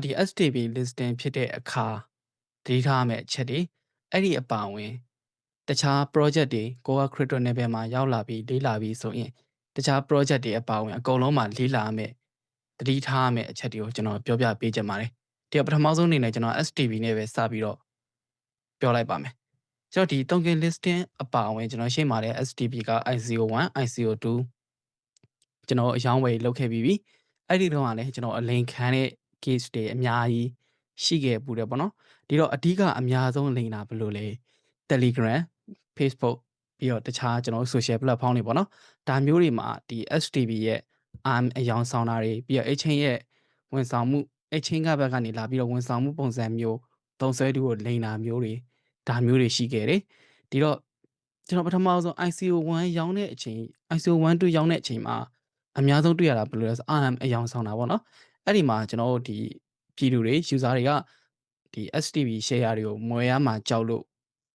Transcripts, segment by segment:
ဒီ STB listing ဖြစ်တဲ့အခါသတိထားရမယ့်အချက်တွေအဲ့ဒီအပါအဝင်တခြား project တွေကိုက crypto level မှာရောက်လာပြီးလေးလာပြီးဆိုရင်တခြား project တွေအပါအဝင်အကုန်လုံးမှာလေးလာရမယ့်သတိထားရမယ့်အချက်တွေကိုကျွန်တော်ပြောပြပေးချင်ပါတယ်ဒီကပထမဆုံးအနေနဲ့ကျွန်တော် STB နဲ့ပဲစပြီးတော့ပြောလိုက်ပါမယ်ကျွန်တော်ဒီ token listing အပါအဝင်ကျွန်တော်ရှင်းပါတယ် STB က ICO1 ICO2 ကျွန်တော်အယောင်းဝယ်လုပ်ခဲ့ပြီးပြီအဲ့ဒီတော့ကလည်းကျွန်တော်အလင်ခံတဲ့ case တွေအများကြီးရှိခဲ့ပူတယ်ပေါ့နော်ဒီတော့အဓိကအများဆုံးလိမ်တာဘယ်လိုလဲ Telegram Facebook ပြီးတော့တခြားကျွန်တော် social platform တွေပေါ့နော်ဒါမျိုးတွေမှာဒီ STB ရဲ့ arm အယောင်ဆောင်တာတွေပြီးတော့ exchange ရဲ့ဝန်ဆောင်မှု exchange ကဘက်ကနေလာပြီးတော့ဝန်ဆောင်မှုပုံစံမျိုးသုံးဆွဲသူကိုလိမ်တာမျိုးတွေဒါမျိုးတွေရှိခဲ့တယ်ဒီတော့ကျွန်တော်ပထမဆုံး ICO1 ရောင်းတဲ့အချိန် ICO1 2ရောင်းတဲ့အချိန်မှာအများဆုံးတွေ့ရတာဘယ်လိုလဲဆို RM အယောင်ဆောင်တာပေါ့နော် အဲ့ဒီမှာကျွန်တော်တို့ဒီပြည်သူတွေ user တွေကဒီ STB share တွေကိုမွေရမှာကြောက်လို့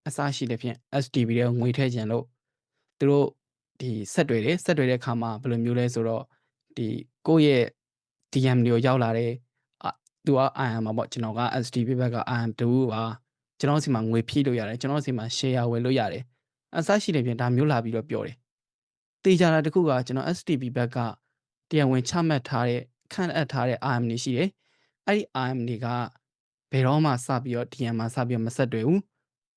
အစရှိတဲ့ဖြင့် STB တွေငွေထည့်ခြင်းလို့သူတို့ဒီဆက်တွေတယ်ဆက်တွေတဲ့အခါမှာဘယ်လိုမျိုးလဲဆိုတော့ဒီကိုယ့်ရဲ့ DM တွေကိုရောက်လာတယ်အသူက IM မှာပေါ့ကျွန်တော်က STB ဘက်က IM တူပါကျွန်တော်စီမှာငွေဖြည့်လို့ရတယ်ကျွန်တော်စီမှာ share ဝယ်လို့ရတယ်အစရှိတဲ့ဖြင့်ဒါမျိုးလာပြီးတော့ပြောတယ်တေးကြတာတခုကကျွန်တော် STB ဘက်ကတရားဝင်ချမှတ်ထားတဲ့ ခန့်အပ်ထားတဲ့ IM တွေရှိတယ်အဲ့ဒီ IM တွေကဘယ်တော့မှစပြီးတော့ DM မှာစပြီးတော့မဆက်တွေ့ဘူး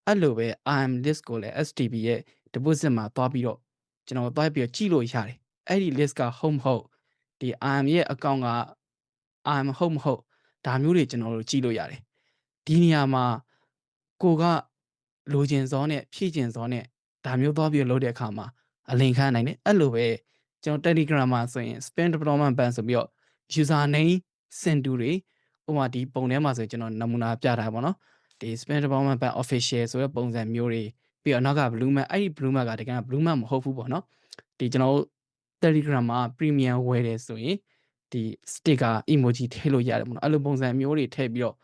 အဲ့လိုပဲ IM list ကိုလည်း STB ရဲ့ deposit မှာတွားပြီးတော့ကျွန်တော်တွားပြီးတော့ကြည့်လို့ရတယ်အဲ့ဒီ list ကဟုတ်မဟုတ်ဒီ IM ရဲ့ account က IM ဟုတ်မဟုတ်ဒါမျိုးတွေကျွန်တော်တို့ကြည့်လို့ရတယ်ဒီနေရာမှာကိုကလိုချင်စောနဲ့ဖြည့်ချင်စောနဲ့ဒါမျိုးသွားပြီးလုပ်တဲ့အခါမှာအလင်ခံနိုင်တယ်အဲ့လိုပဲကျွန်တော် Telegram မှာဆိုရင် spam deployment ban ဆိုပြီးတော့ user name စင်တူတွေဥပမာဒီပုံထဲမှာဆိုရင်ကျွန်တော်နမူနာပြထားပါတော့ဒီ spam deployment ban official ဆိုတဲ့ပုံစံမျိုးတွေပြီးတော့နောက်က blue map အဲ့ဒီ blue map ကတကယ် blue map မဟုတ်ဘူးပေါ့နော်ဒီကျွန်တော် Telegram မှာ premium ဝယ်တယ်ဆိုရင်ဒီ sticker emoji ထည့်လို့ရတယ်ပေါ့နော်အဲ့လိုပုံစံမျိုးတွေထည့်ပြီးတော့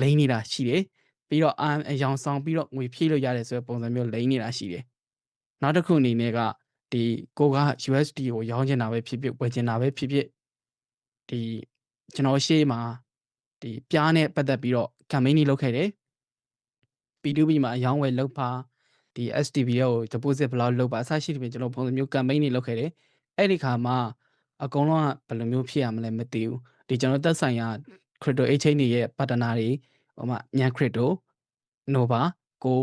လိမ့်နေတာရှိတယ်ပြီးတော့အအယောင်ဆောင်ပြီးတော့ငွေဖြည့်လို့ရတယ်ဆိုတဲ့ပုံစံမျိုးလိမ့်နေတာရှိတယ်နောက်တစ်ခုအနေနဲ့ကဒီကိုက USD ကိုရောင်းချင်တာပဲဖြစ်ဖြစ်ဝယ်ချင်တာပဲဖြစ်ဖြစ် ဒီကျွန်တော်ရှေ့မှာဒီပြားနဲ့ပတ်သက်ပြီးတော့ campaign တွေလုပ်ခဲ့တယ် P2P မှာအယောင်းဝယ်လုပ်ပါဒီ STB ကို deposit ဘယ်လောက်လုပ်ပါအစရှိတဲ့ပြင်ကျွန်တော်ပုံစံမျိုး campaign တွေလုပ်ခဲ့တယ်အဲ့ဒီခါမှာအကုန်လုံးကဘယ်လိုမျိုးဖြစ်ရမလဲမသိဘူးဒီကျွန်တော်သက်ဆိုင်ရာ crypto exchange တွေရဲ့ partner တွေဟိုမှာညံ crypto nova go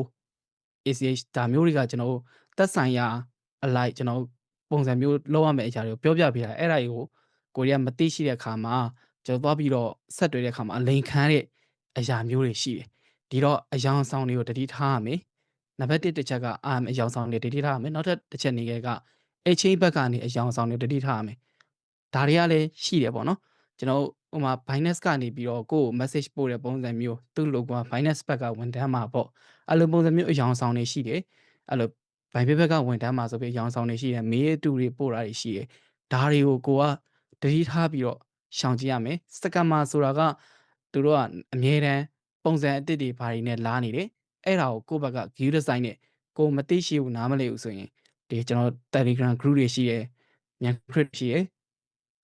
ACH ဒါမျိုးတွေကကျွန်တော်သက်ဆိုင်ရာအလိုက်ကျွန်တော်ပုံစံမျိုးလောက်ရမယ့်အရာတွေကိုပြောပြပေးတာအဲ့ဒါတွေကို ကိုရီးယားမသိရှိတဲ့အခါမှာကျွန်တော်သွားပြီးတော့ဆက်တွေ့တဲ့အခါမှာအလိန်ခံတဲ့အရာမျိုးတွေရှိတယ်ဒီတော့အယောင်ဆောင်တွေကိုတတိထားရမယ်နံပါတ်1တစ်ချက်ကအာအယောင်ဆောင်တွေတတိထားရမယ်နောက်ထပ်တစ်ချက်နေခဲ့က exchange ဘက်ကနေအယောင်ဆောင်တွေတတိထားရမယ်ဒါတွေကလည်းရှိတယ်ပေါ့နော်ကျွန်တော်ဟိုမှာ Binance ကနေပြီးတော့ကိုယ့်ကို message ပို့တဲ့ပုံစံမျိုးသူ့ logo က Binance ဘက်ကဝန်ထမ်းမှာပေါ့အဲ့လိုပုံစံမျိုးအယောင်ဆောင်တွေရှိတယ်အဲ့လို Binance ဘက်ကဝန်ထမ်းမှာဆိုပြီးအယောင်ဆောင်တွေရှိတယ်မေးတူတွေပို့တာတွေရှိတယ်ဒါတွေကိုကိုက တတိထားပြီးတော့ရှောင်ကြည့်ရမယ်စကမ်မာဆိုတာကသူတို့ကအမြဲတမ်းပုံစံအစ်စ်တွေဘာတွေနဲ့လာနေတယ်အဲ့ဒါကိုကိုယ့်ဘက်က view design နဲ့ကိုမသိရှိဘူးနားမလည်ဘူးဆိုရင်ဒီကျွန်တော် Telegram group တွေရှိတယ်မြန် crypt ရှိတယ်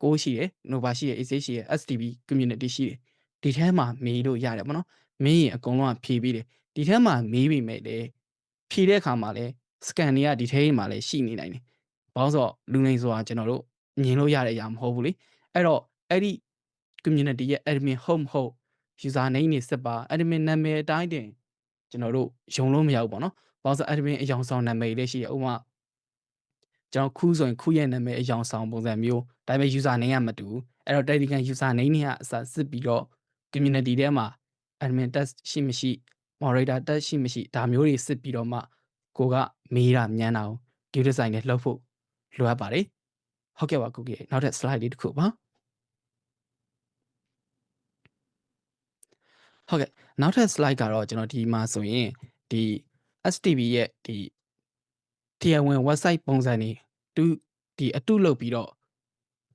ကိုရှိတယ် Nova ရှိတယ် ACH ရှိတယ် STB community ရှိတယ်ဒီထဲမှာမေးလို့ရတယ်ပေါ့နော်မေးရင်အကုန်လုံးကဖြေပြီးတယ်ဒီထဲမှာမေးပြီးမဲ့လေဖြေတဲ့အခါမှာလဲ scan တွေကဒီထဲမှာလဲရှိနေနိုင်တယ်ဘာလို့ဆိုတော့လူနေဆိုတာကျွန်တော်တို့ မြင်လို့ရတဲ့အရာမဟုတ်ဘူးလေအဲ့တော့အဲ့ဒီ community ရဲ့ admin home ဟုတ် user name တွေစစ်ပါ admin နာမည်အတိုင်းတင်ကျွန်တော်တို့ယုံလို့မရဘူးပေါ့နော်ဘာလို့ဆို admin အယောင်ဆောင်နာမည်လေးရှိရဥပမာကျွန်တော်ခူးဆိုရင်ခူးရဲ့နာမည်အယောင်ဆောင်ပုံစံမျိုးဒါပေမဲ့ user name ကမတူဘူးအဲ့တော့ Telegram user name တွေကအစစစ်ပြီးတော့ community ထဲမှာ admin test ရှိမရှိ moderator test ရှိမရှိဒါမျိုးတွေစစ်ပြီးတော့မှကိုကမေးတာမြန်းတာကို due design နဲ့လှုပ်ဖို့လိုအပ်ပါတယ် ဟုတ်ကဲ့ပါကိုကြီးနောက်ထပ် slide လေးတစ်ခုပါဟုတ်ကဲ့နောက်ထပ် slide ကတော့ကျွန်တော်ဒီမှာဆိုရင်ဒီ STB ရဲ့ဒီတရားဝင် website ပုံစံတွေတူဒီအတုလုပ်ပြီးတော့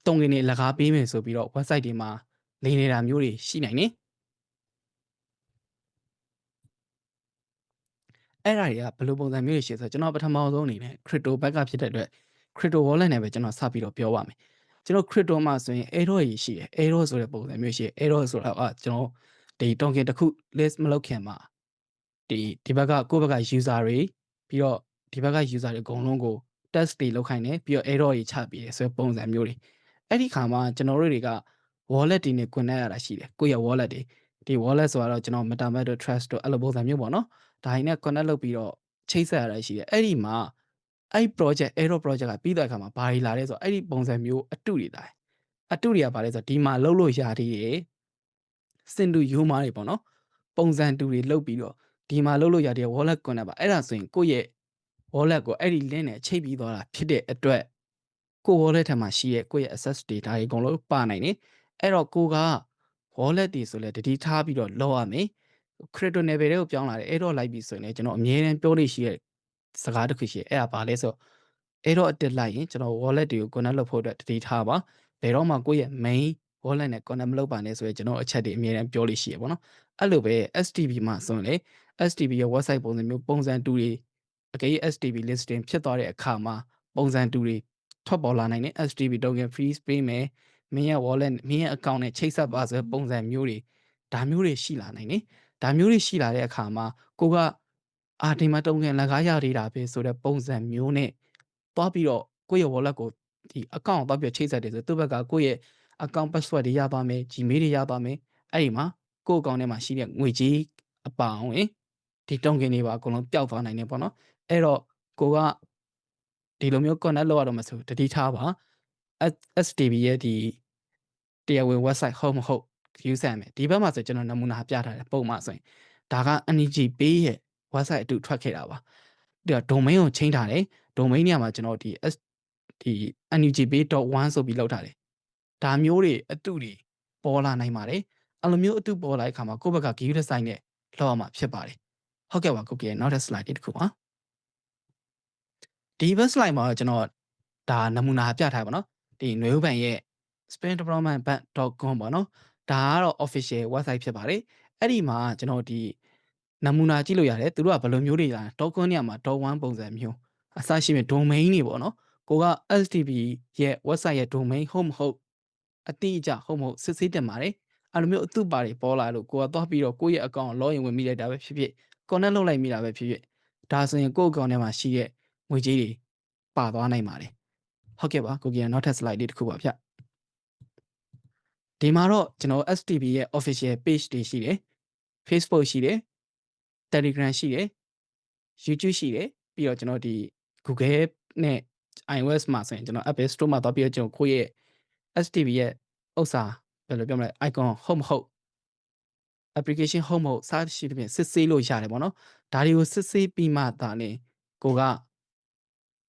တုံငင်တွေလကားပေးမယ်ဆိုပြီးတော့ website တွေမှာလိမ်နေတာမျိုးတွေရှိနိုင်တယ်အဲ့ဒါတွေကဘယ်လိုပုံစံမျိုးတွေရှိဆိုတော့ကျွန်တော်ပထမဆုံးအနေနဲ့ crypto ဘက်ကဖြစ်တဲ့အတွက် crypto wallet နဲ့ပဲကျွန်တော်စပြီးတော့ပြောပါမယ်ကျွန်တော် crypto မှာဆိုရင် error ကြီးရှိတယ် error ဆိုတဲ့ပုံစံမျိုးရှိတယ် error ဆိုတာကကျွန်တော်ဒီ token တစ်ခု list မလုပ်ခင်မှာဒီဒီဘက်ကကိုယ့်ဘက်က user တွေပြီးတော့ဒီဘက်က user တွေအကုန်လုံးကို test တွေလုပ်ခိုင်းတယ်ပြီးတော့ error တွေချပြီးတယ်ဆိုတဲ့ပုံစံမျိုးတွေအဲ့ဒီခါမှာကျွန်တော်တို့တွေက wallet တွေနဲ့ connect ရတာရှိတယ်ကိုယ့်ရဲ့ wallet တွေဒီ wallet ဆိုတော့ကျွန်တော် metamask တို့ trust တို့အဲ့လိုပုံစံမျိုးပေါ့နော်ဒါတွေနဲ့ connect လုပ်ပြီးတော့ချိတ်ဆက်ရတာရှိတယ်အဲ့ဒီမှာ အဲ့ project error project ကပြီးတဲ့အခါမှာဘာတွေလာလဲဆိုတော့အဲ့ဒီပုံစံမျိုးအတုတွေလာတယ်အတုတွေကဘာလဲဆိုတော့ဒီမှာလှုပ်လို့ရသေးတယ်စင်တူယူမာတွေပေါ့နော်ပုံစံတူတွေလှုပ်ပြီးတော့ဒီမှာလှုပ်လို့ရတဲ့ wallet connect ပါအဲ့ဒါဆိုရင်ကိုယ့်ရဲ့ wallet ကိုအဲ့ဒီ link နဲ့ချိတ်ပြီးသွားတာဖြစ်တဲ့အတွက်ကိုယ့် wallet ထဲမှာရှိတဲ့ကိုယ့်ရဲ့ access data တွေအကုန်လုံးပါနိုင်တယ်အဲ့တော့ကိုက wallet တွေဆိုလဲတတိထားပြီးတော့လောက်ရမယ် crypto level တွေကိုပြောင်းလာတယ်အဲ့တော့လိုက်ပြီဆိုရင်လည်းကျွန်တော်အမြဲတမ်းပြောလို့ရှိတဲ့ စကားတစ်ခုရှိတယ်အဲ့ဒါဘာလဲဆိုတော့အဲ့တော့အတက်လိုက်ရင်ကျွန်တော် wallet တွေကို connect လုပ်ဖို့အတွက်တတိထားပါဘယ်တော့မှကိုယ့်ရဲ့ main wallet နဲ့ connect မလုပ်ပါနဲ့ဆိုရင်ကျွန်တော်အချက်တွေအမြဲတမ်းပြောလို့ရှိရပါတော့အဲ့လိုပဲ STB မှာဆိုရင်လေ STB ရဲ့ website ပုံစံမျိုးပုံစံတူတွေအကယ်၍ STB listing ဖြစ်သွားတဲ့အခါမှာပုံစံတူတွေထွက်ပေါ်လာနိုင်တယ် STB token freeze ပေးမယ်မင်းရဲ့ wallet မင်းရဲ့ account နဲ့ချိတ်ဆက်ပါဆိုတဲ့ပုံစံမျိုးတွေဒါမျိုးတွေရှိလာနိုင်တယ်ဒါမျိုးတွေရှိလာတဲ့အခါမှာကိုက အာဒီမှာတုံးကန်လကားရသေးတာပဲဆိုတဲ့ပုံစံမျိုးနဲ့တွားပြီးတော့ကိုယ့်ရဲ့ wallet ကိုဒီ account ကိုတွားပြီးချိတ်ဆက်တယ်ဆိုသူ့ဘက်ကကိုယ့်ရဲ့ account password တွေရပါမယ် Gmail တွေရပါမယ်အဲ့ဒီမှာကိုယ့် account ထဲမှာရှိတဲ့ငွေကြေးအပေါင်းဝင်ဒီတုံးကန်တွေပါအကုန်လုံးပျောက်သွားနိုင်တယ်ပေါ့နော်အဲ့တော့ကိုကဒီလိုမျိုး connect လုပ်ရတော့မှဆိုတတိထားပါ STB ရဲ့ဒီတရားဝင် website ဟုတ်မဟုတ် view ဆန်မယ်ဒီဘက်မှာဆိုကျွန်တော်နမူနာပြထားတယ်ပုံမှဆိုရင်ဒါက energy pay ရဲ့ website အတူထွက်ခဲ့တာပါဒီတော့ domain ကိုချိန်ထားတယ် domain နေရာမှာကျွန်တော်ဒီ S ဒီ energypay.1 ဆိုပြီးလောက်ထားတယ်ဒါမျိုးတွေအတူတွေပေါ်လာနိုင်ပါတယ်အဲ့လိုမျိုးအတူပေါ်လာတဲ့အခါမှာကိုယ့်ဘက်က view design နဲ့လောက်ရမှာဖြစ်ပါတယ်ဟုတ်ကဲ့ပါကိုကရဲ့နောက်တဲ့ slide တစ်ခုပါဒီ web slide မှာကျွန်တော်ဒါနမူနာပြထားပါတော့ဒီနွေဦးပန်ရဲ့ spindevelopmentbank.com ပေါ့နော်ဒါကတော့ official website ဖြစ်ပါတယ်အဲ့ဒီမှာကျွန်တော်ဒီ နမူနာကြည့်လို့ရတယ်သူတို့ကဘယ်လိုမျိုးတွေလာ token နေရာမှာ .1 ပုံစံမျိုးအစရှိမဲ့ domain တွေပေါ့နော်ကိုက STB ရဲ့ website ရဲ့ domain ဟုတ်မဟုတ်အတိအကျဟုတ်မဟုတ်စစ်ဆေးတင်ပါတယ်အဲ့လိုမျိုးအတုပါတွေပေါ်လာလို့ကိုကသွားပြီးတော့ကိုယ့်ရဲ့ account login ဝင်မိလိုက်တာပဲဖြစ်ဖြစ် connect လုပ်လိုက်မိတာပဲဖြစ်ဖြစ်ဒါဆိုရင်ကိုယ့် account ထဲမှာရှိတဲ့ငွေကြေးတွေပါသွားနိုင်ပါတယ်ဟုတ်ကဲ့ပါကိုကြီးနောက်ထပ် slide လေးတစ်ခုပါဗျဒီမှာတော့ကျွန်တော် STB ရဲ့ official page တွေရှိတယ် Facebook ရှိတယ် Telegram ရှိတယ် YouTube ရှိတယ်ပြီးတော့ကျွန်တော်ဒီ Google နဲ့ iOS မှာဆိုရင်ကျွန်တော် Apple Store မှာသွားပြီးတော့ကျွန်တော်ကိုယ့်ရဲ့ STB ရဲ့ဥစ္စာဘယ်လိုပြောမလဲ icon ဟုတ်မဟုတ် application ဟုတ်မဟုတ်စသဖြင့်စစ်ဆေးလို့ရတယ်ပေါ့နော်ဒါတွေကိုစစ်ဆေးပြီးမှသာနေကိုက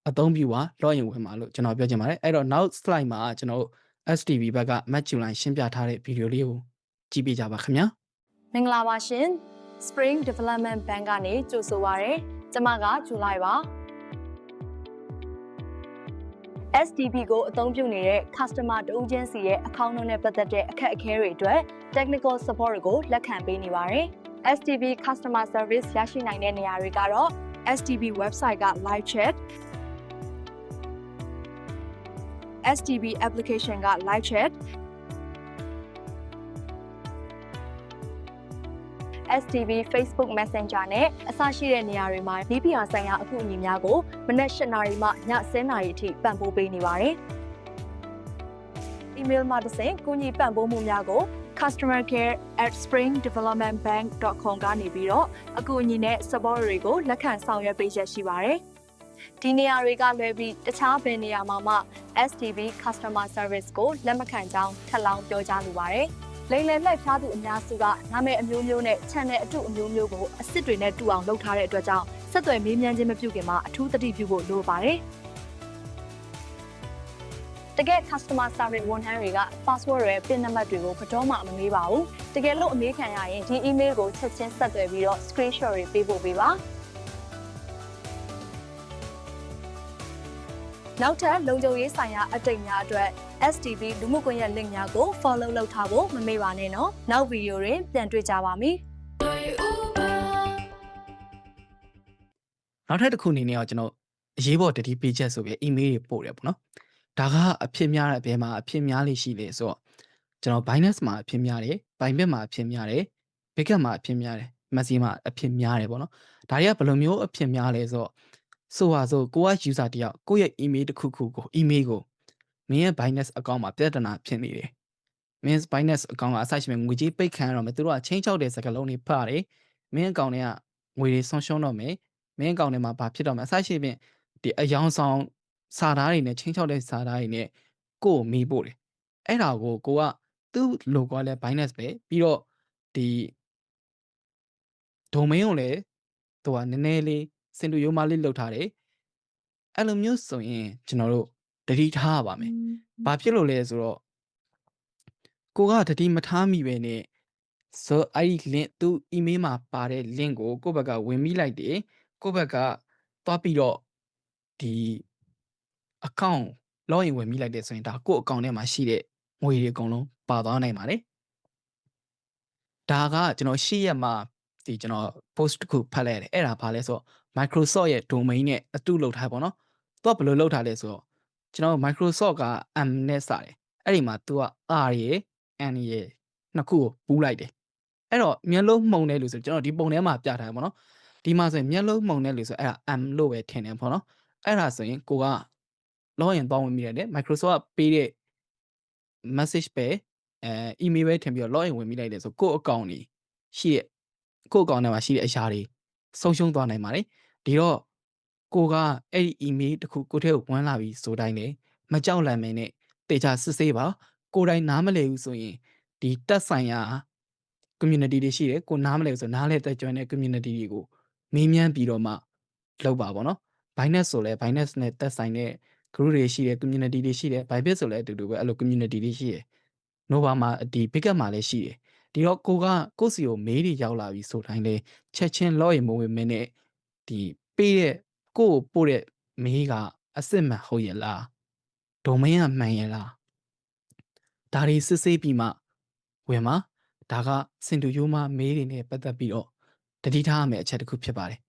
အသုံးပြုပါ login ဝင်ပါလို့ကျွန်တော်ပြောချင်ပါတယ်အဲ့တော့နောက် slide မှာကျွန်တော် STB ဘက်က match line ရှင်းပြထားတဲ့ဗီဒီယိုလေးကိုကြည့်ပေးကြပါခင်ဗျာမင်္ဂလာပါရှင် Spring Development Bank ကနေကြိုဆိုပါရစေ။ကျွန်မကဇူလိုင်ပါ။ STP ကိုအသုံးပြုနေတဲ့ customer တဦးချင်းစီရဲ့ account နဲ့ပတ်သက်တဲ့အခက်အခဲတွေအတွက် technical support တွေကိုလက်ခံပေးနေပါတယ်။ STP customer service ရရှိနိုင်တဲ့နေရာတွေကတော့ STP website က live chat STP application က live chat STV Facebook Messenger နဲ့အစရှိတဲ့နေရာတွေမှာ VPN ဆိုင်ရာအကူအညီများကိုမနက်၈နာရီမှည10နာရီအထိပံ့ပိုးပေးနေပါတယ်။ email မှာတစ်ဆင့်ကူညီပံ့ပိုးမှုများကို customercare@springdevelopmentbank.com ကနေပြီးတော့အကူအညီနဲ့ support တွေကိုလက်ခံဆောင်ရွက်ပေးချက်ရှိပါတယ်။ဒီနေရာတွေကလွဲပြီးတခြားဘယ်နေရာမှာမှ STV Customer Service ကိုလက်မခံကြောင်းထပ်လောင်းပြောကြားလိုပါတယ်။ လိမ်လည်လိုက်ဖျားသူအများစုကနာမည်အမျိုးမျိုးနဲ့ channel အတုအမျိုးမျိုးကိုအစ်စ်တွေနဲ့တူအောင်လုပ်ထားတဲ့အတွက်ကြောင့်ဆက်သွယ်မေးမြန်းခြင်းမပြုခင်မှာအထူးသတိပြုဖို့လိုပါတယ်။တကယ် customer service ဝန်ထမ်းတွေက password တွေ pin နံပါတ်တွေကိုကတော့မှမမေးပါဘူး။တကယ်လို့အမေးခံရရင်ဒီ email ကိုချက်ချင်းဆက်သွယ်ပြီးတော့ screenshot တွေပေးဖို့ပေးပါ။နောက်ထပ်လုံခြုံရေးဆိုင်ရာအတိတ်များအတွက် STV လူမှုကွန်ရက် link များကို follow လုပ်ထားဖို့မမေ့ပါနဲ့နော်။နောက်ဗီဒီယိုတွင်ပြန်တွေ့ကြပါမယ်။နောက်ထပ်တစ်ခုအနေနဲ့တော့ကျွန်တော်အရေးပေါ်တတိပေးချက်ဆိုပြီး email တွေပို့တယ်ပေါ့နော်ဒါကအဖြစ်များတဲ့အပြင်မှာအဖြစ်များလေးရှိလေဆိုတော့ကျွန်တော် Binance မှာအဖြစ်များတယ် Bybit မှာအဖြစ်များတယ် Bitget မှာအဖြစ်များတယ် Maxi မှာအဖြစ်များတယ်ပေါ့နော်ဒါတွေကဘယ်လိုမျိုးအဖြစ်များလဲဆိုတော့ဆိုပါဆိုကိုက user တယောက်ကိုယ့်ရဲ့ email တစ်ခုခုကို email ကို မင်းရဲ့ Binance account မှာပြဿနာဖြစ်နေတယ်မင်း Binance account ကအစရှိမဲ့ငွေကြေးပိတ်ခံရတော့မယ်သူတို့ကချင်းချောက်တဲ့စကားလုံးတွေဖတ်တယ်မင်း account တွေကငွေတွေဆုံးရှုံးတော့မယ်မင်း account ထဲမှာဘာဖြစ်တော့မယ်အစရှိဖြင့်ဒီအယောင်ဆောင်စာသားတွေနဲ့ချင်းချောက်တဲ့စာသားတွေနဲ့ကိုယ့်ကိုမေးဖို့တယ်အဲ့ဒါကိုကိုကသူ့ logo ကလည်း Binance ပဲပြီးတော့ဒီ domain ကိုလည်းသူကနည်းနည်းလေးစင်တူရိုးမလေးလောက်ထားတယ်အဲ့လိုမျိုးဆိုရင်ကျွန်တော်တို့ တတိထားရပါမယ်ဘာဖြစ်လို့လဲဆိုတော့ကိုကတတိမထားမိပဲနဲ့ဆိုအဲ့ဒီ link သူ email မှာပါတဲ့ link ကိုကိုယ့်ဘက်ကဝင်မိလိုက်တယ်ကိုယ့်ဘက်ကသွားပြီးတော့ဒီ account login ဝင်မိလိုက်တယ်ဆိုရင်ဒါကိုယ့် account ထဲမှာရှိတဲ့ငွေတွေအကုန်လုံးပါသွားနိုင်ပါတယ်ဒါကကျွန်တော်ရှေ့ရက်မှာဒီကျွန်တော် post တစ်ခုဖတ်လိုက်ရတယ်အဲ့ဒါဘာလဲဆိုတော့ Microsoft ရဲ့ domain နဲ့အတူလုပ်ထားပါတော့သူကဘယ်လိုလုပ်ထားလဲဆိုတော့ ကျွန်တော် Microsoft က M နဲ့စတယ်အဲ့ဒီမှာ तू က R ရယ် N ရယ်နှစ်ခုကိုပူးလိုက်တယ်အဲ့တော့မျက်လုံးမှုန်တဲ့လူဆိုကျွန်တော်ဒီပုံထဲမှာပြထားတယ်ပေါ့နော်ဒီမှာဆိုရင်မျက်လုံးမှုန်တဲ့လူဆိုအဲ့ဒါ M လို့ပဲထင်တယ်ပေါ့နော်အဲ့ဒါဆိုရင်ကိုက login သွားဝင်မိတယ်လေ Microsoft ကပေးတဲ့ message ပဲအဲ email ပဲထင်ပြီးတော့ login ဝင်မိလိုက်တယ်ဆိုကိုယ့် account ကြီးရှိတဲ့ကိုယ့် account ထဲမှာရှိတဲ့အရာတွေဆုံးရှုံးသွားနိုင်ပါတယ်ဒီတော့ ကိုကအဲ့ဒီ email တခုကိုယ့်ထဲကိုဝင်လာပြီဆိုတိုင်းလေမကြောက်လန့်မင်းနဲ့တေချာစစ်ဆေးပါကိုယ်တိုင်နားမလည်ဘူးဆိုရင်ဒီတက်ဆိုင်ရာ community တွေရှိတယ်ကိုနားမလဲဆိုနားလဲတက်ကြွတဲ့ community တွေကိုမေးမြန်းပြီးတော့မှလုပ်ပါပေါ့နော် Binance ဆိုလဲ Binance နဲ့တက်ဆိုင်တဲ့ group တွေရှိတယ် community တွေရှိတယ် Bybit ဆိုလဲအတူတူပဲအဲ့လို community တွေရှိတယ် Nova မှာဒီ Bitget မှာလည်းရှိတယ်ဒီတော့ကိုကကိုယ့်စီကိုမေးတွေရောက်လာပြီဆိုတိုင်းလဲချက်ချင်း login မဝင်မင်းနဲ့ဒီပေးတဲ့ ကိုယ့်ကိုပို့တဲ့မေးကအစ်စ်မှန်ဟုတ်ရဲ့လား domain ကမှန်ရဲ့လားဒါတွေစစ်ဆေးပြီးမှဝင်မှာဒါကစင်တူယိုးမမေးတွေနဲ့ပတ်သက်ပြီးတော့တတိထားရမယ့်အချက်တစ်ခုဖြစ်ပါတယ်